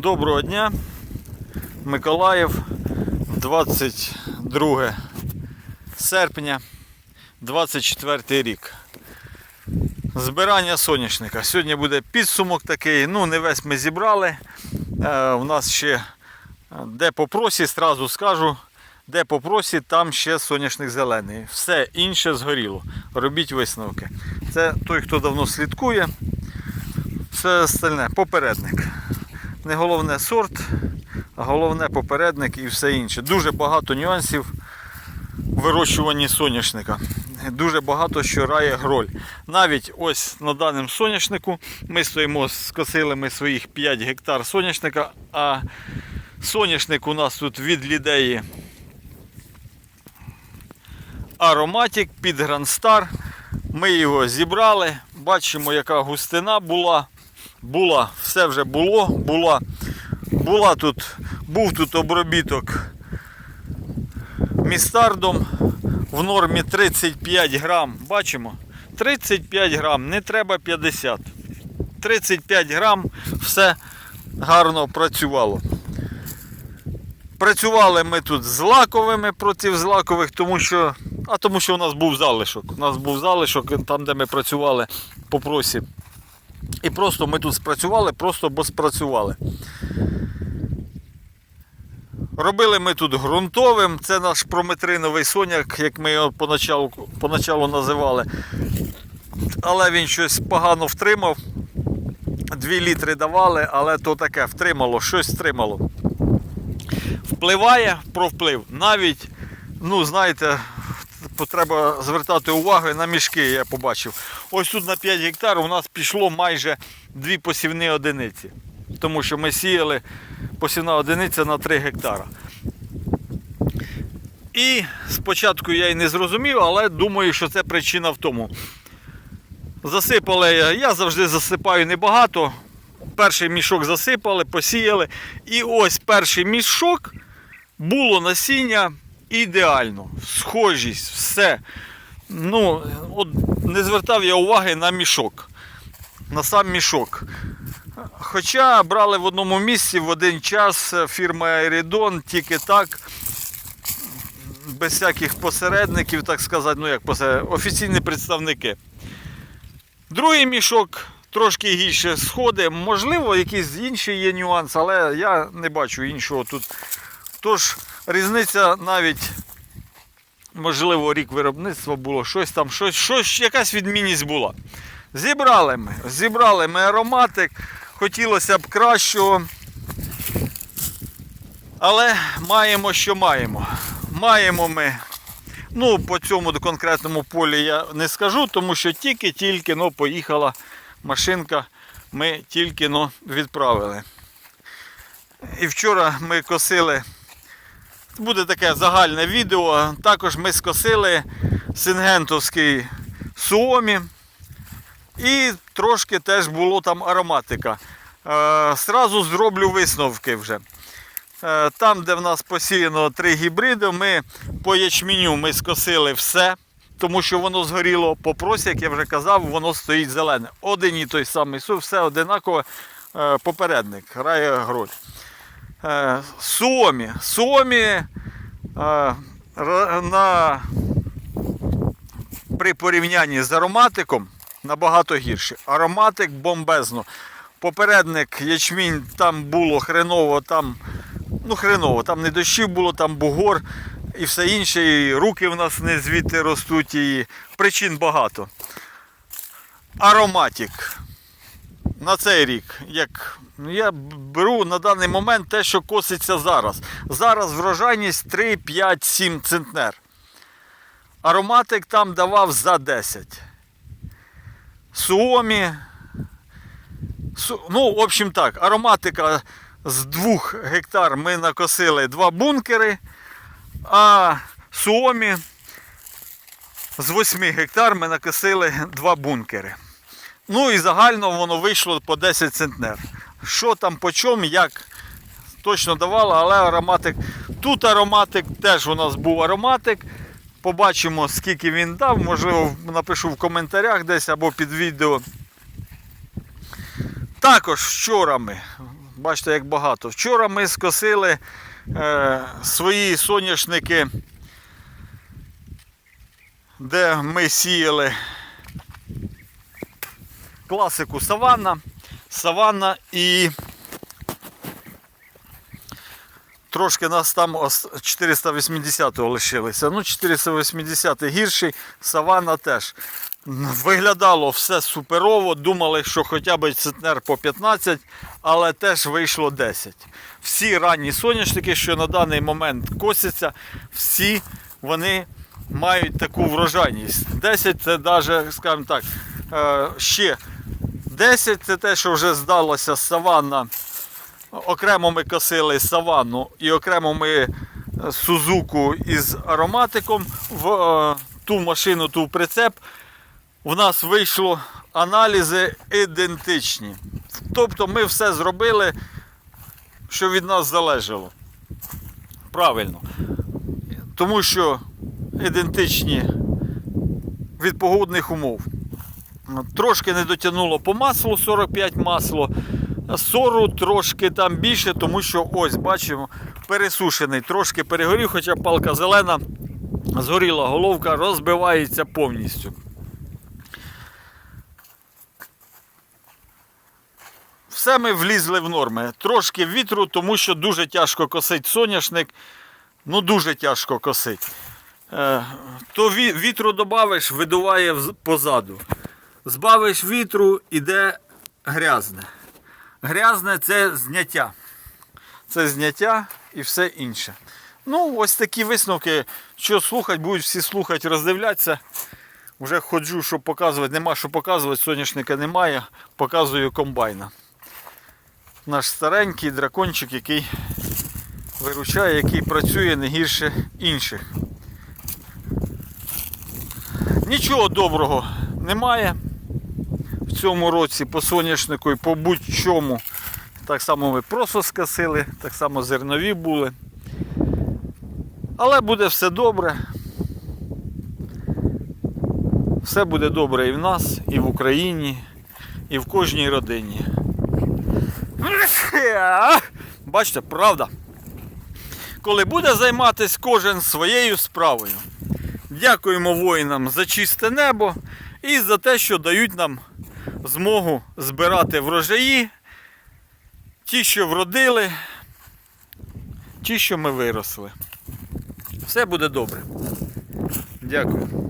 Доброго дня, Миколаїв, 22 серпня, 24 рік. Збирання соняшника. Сьогодні буде підсумок такий. Ну, не весь ми зібрали. Е, у нас ще е, де по просі, зразу скажу, де по просі, там ще соняшник зелений. Все інше згоріло. Робіть висновки. Це той, хто давно слідкує. Все остальне попередник. Не головне сорт, а головне попередник і все інше. Дуже багато нюансів в вирощуванні соняшника. Дуже багато що рає гроль. Навіть ось на даному соняшнику ми стоїмо, скосили ми своїх 5 гектар соняшника, а соняшник у нас тут від лідеї Ароматик під Грандстар. Ми його зібрали. Бачимо, яка густина була. Була, все вже було, була, була тут, був тут обробіток містардом в нормі 35 грам. Бачимо? 35 грам, не треба 50. 35 грам, все гарно працювало. Працювали ми тут з лаковими проти злакових, тому що, а тому що у нас був залишок. У нас був залишок там, де ми працювали по просі. І просто ми тут спрацювали, просто бо спрацювали. Робили ми тут ґрунтовим, це наш прометриновий соняк, як ми його поначалу, поначалу називали. Але він щось погано втримав. 2 літри давали, але то таке втримало, щось втримало. Впливає про вплив. Навіть, ну, знаєте, треба звертати увагу на мішки, я побачив. Ось тут на 5 гектар у нас пішло майже дві посівні одиниці. Тому що ми сіяли посівна одиниця на 3 гектара. І спочатку я й не зрозумів, але думаю, що це причина в тому. Засипали, я завжди засипаю небагато. Перший мішок засипали, посіяли. І ось перший мішок було насіння ідеально. Схожість, все. Ну, от не звертав я уваги на мішок. На сам мішок. Хоча брали в одному місці в один час фірма Aeridon, тільки так, без всяких посередників, так сказати, ну як посеред... офіційні представники. Другий мішок трошки гірше сходить. Можливо, якийсь інший є нюанс, але я не бачу іншого тут. Тож різниця навіть, можливо, рік виробництва було, щось там, щось, щось, якась відмінність була. Зібрали ми, зібрали ми ароматик, хотілося б кращого. Але маємо, що маємо. Маємо ми. Ну, по цьому конкретному полі я не скажу, тому що тільки-тільки ну, поїхала машинка, ми тільки ну, відправили. І вчора ми косили, буде таке загальне відео. Також ми скосили сингентовський суомі. І трошки теж було там ароматика. Е, Сразу зроблю висновки вже. Е, Там, де в нас посіяно три гібриди, ми по ячменю ми скосили все, тому що воно згоріло по просі, як я вже казав, воно стоїть зелене. Один і той самий сув, все одинаково е, попередник, рає гроль. Е, Суомі. Суомі е, на, при порівнянні з ароматиком набагато гірше. Ароматик бомбезно. Попередник ячмінь там було хреново, там ну хреново, там не дощів було, там бугор і все інше. І руки в нас не звідти ростуть, і причин багато. Ароматик. На цей рік, як я беру на даний момент те, що коситься зараз. Зараз врожайність 3, 5, 7 центнер. Ароматик там давав за 10. Суомі. Су... Ну, в общем так, ароматика з 2 гектар ми накосили 2 бункери, а Суомі з 8 гектар ми накосили 2 бункери. Ну і загально воно вийшло по 10 центнер. Що там по чому, як точно давало, але ароматик. Тут ароматик теж у нас був ароматик. Побачимо, скільки він дав. Можливо, напишу в коментарях десь або під відео. Також вчора ми, бачите, як багато. Вчора ми скосили е, свої соняшники, де ми сіяли класику Саванна. Саванна і трошки нас там 480-го лишилося. Ну, 480 гірший, Саванна теж. Виглядало все суперово, думали, що хоча б центнер по 15, але теж вийшло 10. Всі ранні соняшники, що на даний момент косяться, всі вони мають таку врожайність. 10 це навіть, скажімо так, ще 10 це те, що вже здалося саванна. Окремо ми косили саванну і окремо ми е, Сузуку із ароматиком в е, ту машину, ту прицеп. В нас вийшло аналізи ідентичні. Тобто ми все зробили, що від нас залежало. Правильно. Тому що ідентичні від погодних умов. Трошки не дотягнуло по маслу 45 масло. Сору трошки там більше, тому що ось бачимо пересушений, трошки перегорів, хоча палка зелена, згоріла головка, розбивається повністю. Все ми влізли в норми. Трошки вітру, тому що дуже тяжко косить соняшник. Ну дуже тяжко косить. Е, то вітру додавиш, видуває позаду. Збавиш вітру, іде грязне. Грязне це зняття. Це зняття і все інше. Ну, ось такі висновки. Що слухати, будуть всі слухати, роздивлятися. Вже ходжу, щоб показувати. Нема що показувати, соняшника немає. Показую комбайна. Наш старенький дракончик, який виручає, який працює не гірше інших. Нічого доброго немає в цьому році по соняшнику і по будь-чому. Так само ми просто скосили, так само зернові були. Але буде все добре. Все буде добре і в нас, і в Україні, і в кожній родині. Бачите, правда. Коли буде займатися кожен своєю справою. Дякуємо воїнам за чисте небо і за те, що дають нам змогу збирати врожаї, ті, що вродили, ті, що ми виросли. Все буде добре. Дякую.